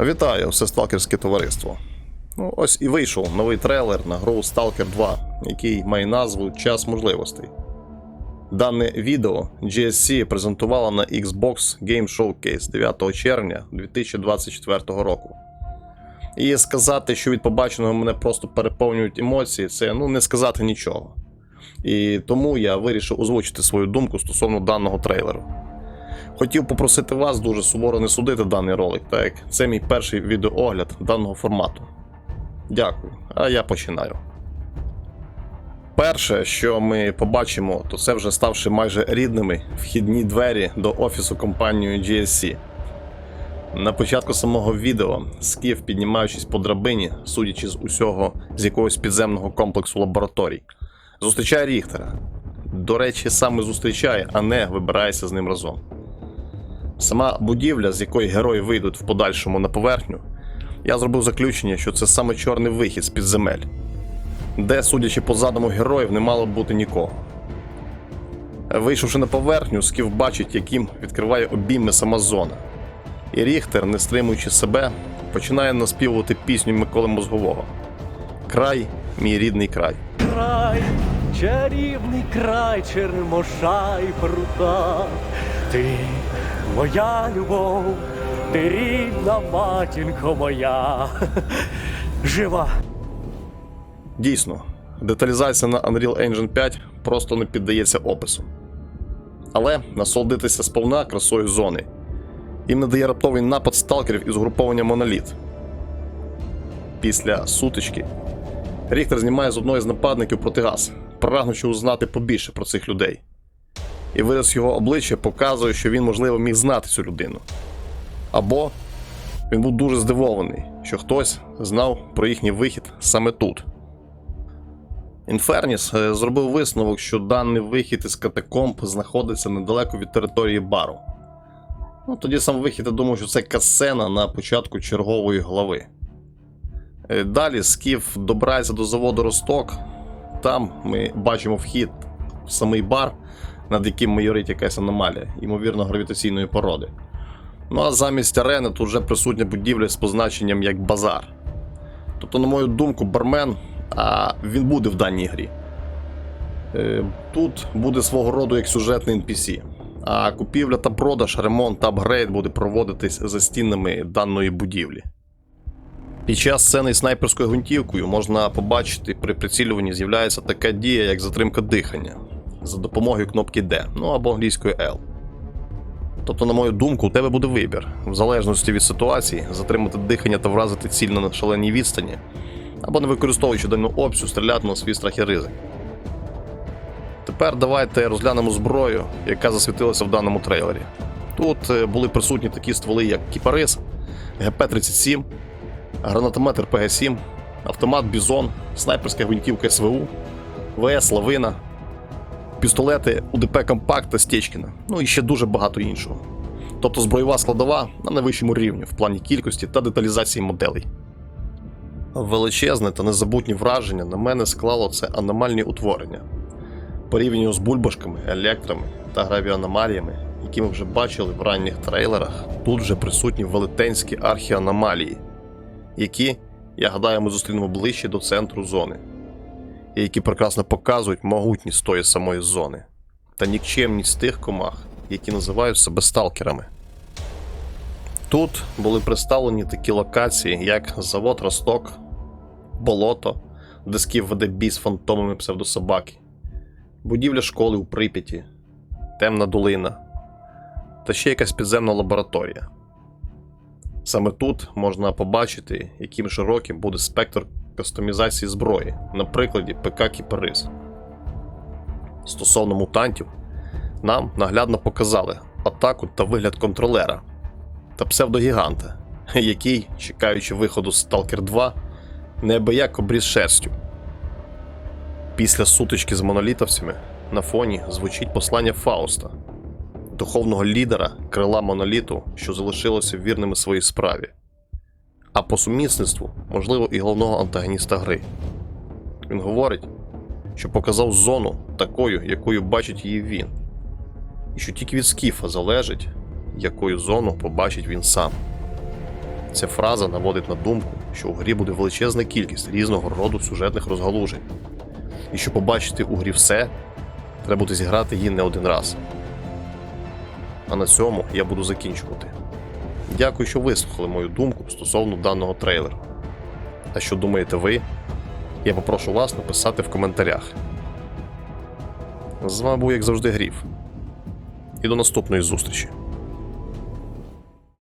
Вітаю, все сталкерське товариство. Ну, ось і вийшов новий трейлер на гру Stalker 2, який має назву Час можливостей. Дане відео GSC презентувала на Xbox Game Showcase 9 червня 2024 року. І сказати, що від побаченого мене просто переповнюють емоції, це ну не сказати нічого. І тому я вирішив озвучити свою думку стосовно даного трейлеру. Хотів попросити вас дуже суворо не судити даний ролик, так як це мій перший відеоогляд даного формату. Дякую, а я починаю. Перше, що ми побачимо, то це вже ставши майже рідними вхідні двері до офісу компанії GSC. На початку самого відео Скіф, піднімаючись по драбині, судячи з усього з якогось підземного комплексу лабораторій, зустрічає Ріхтера. До речі, саме зустрічає, а не вибирається з ним разом. Сама будівля, з якої герої вийдуть в подальшому на поверхню, я зробив заключення, що це саме чорний вихід з під земель, де, судячи по задуму героїв, не мало б бути нікого. Вийшовши на поверхню, Скіф бачить, яким відкриває обійми сама зона. І Ріхтер, не стримуючи себе, починає наспівувати пісню Миколи Мозгового. Край, мій рідний край. край, чарівний край черемоша й прута. Ти моя любов, ти рідна матінко моя. Жива. Дійсно, деталізація на Unreal Engine 5 просто не піддається опису. Але насолодитися сповна красою зони. Їм не дає раптовий напад сталкерів із угруповання Моноліт. Після сутички Ріхтер знімає з одного з нападників протигаз, прагнучи узнати побільше про цих людей. І вираз його обличчя показує, що він, можливо, міг знати цю людину. Або він був дуже здивований, що хтось знав про їхній вихід саме тут. Інферніс е, зробив висновок, що даний вихід із катакомб знаходиться недалеко від території бару. Ну, тоді сам вихід я думав, що це касцена на початку чергової глави. Е, Далі Скіф добирається до заводу Росток. Там ми бачимо вхід в самий бар, над яким майорить якась аномалія, ймовірно, гравітаційної породи. Ну а замість арени тут вже присутня будівля з позначенням як базар. Тобто, на мою думку, бармен, а він буде в даній грі. Е, Тут буде свого роду як сюжетний NPC. А купівля та продаж, ремонт та апгрейд буде проводитись за стінами даної будівлі. Під час сцени снайперською гвинтівкою можна побачити, при прицілюванні з'являється така дія, як затримка дихання за допомогою кнопки D, ну або англійської L. Тобто, на мою думку, у тебе буде вибір, в залежності від ситуації, затримати дихання та вразити ціль на шаленій відстані, або не використовуючи дану опцію, стріляти на свій страх і ризик. Тепер давайте розглянемо зброю, яка засвітилася в даному трейлері. Тут е, були присутні такі стволи, як Кіпарис, ГП-37, гранатомет РПГ-7, автомат Бізон, снайперська гвинтівка СВУ, ВС Лавина, пістолети УДП Компакт та Стечкіна, ну і ще дуже багато іншого. Тобто зброєва складова на найвищому рівні в плані кількості та деталізації моделей. Величезне та незабутні враження на мене склало це аномальні утворення. Порівняно з бульбашками, електрами та гравіаномаліями, які ми вже бачили в ранніх трейлерах, тут вже присутні велетенські архіаномалії, які, я гадаю, ми зустрінемо ближче до центру зони, які прекрасно показують могутність тої самої зони та нікчемність тих комах, які називають себе сталкерами. Тут були представлені такі локації, як завод Росток, Болото, де Скіф веде бій з фантомами псевдособаки, будівля школи у Прип'яті, Темна долина та ще якась підземна лабораторія. Саме тут можна побачити, яким широким буде спектр кастомізації зброї, на прикладі ПК Кіпарис. Стосовно мутантів, нам наглядно показали атаку та вигляд контролера та псевдогіганта, який, чекаючи виходу з Stalker 2, неабияк обріз шерстю. Після сутички з монолітовцями на фоні звучить послання Фауста, духовного лідера крила моноліту, що залишилося вірними своїй справі, а по сумісництву, можливо, і головного антагоніста гри. Він говорить, що показав зону такою, якою бачить її він, і що тільки від Скіфа залежить, якою зону побачить він сам. Ця фраза наводить на думку, що у грі буде величезна кількість різного роду сюжетних розгалужень. І щоб побачити у грі все, треба буде зіграти її не один раз. А на цьому я буду закінчувати. Дякую, що вислухали мою думку стосовно даного трейлеру. А що думаєте ви? Я попрошу вас написати в коментарях. З вами був, як завжди, Гріф. І до наступної зустрічі.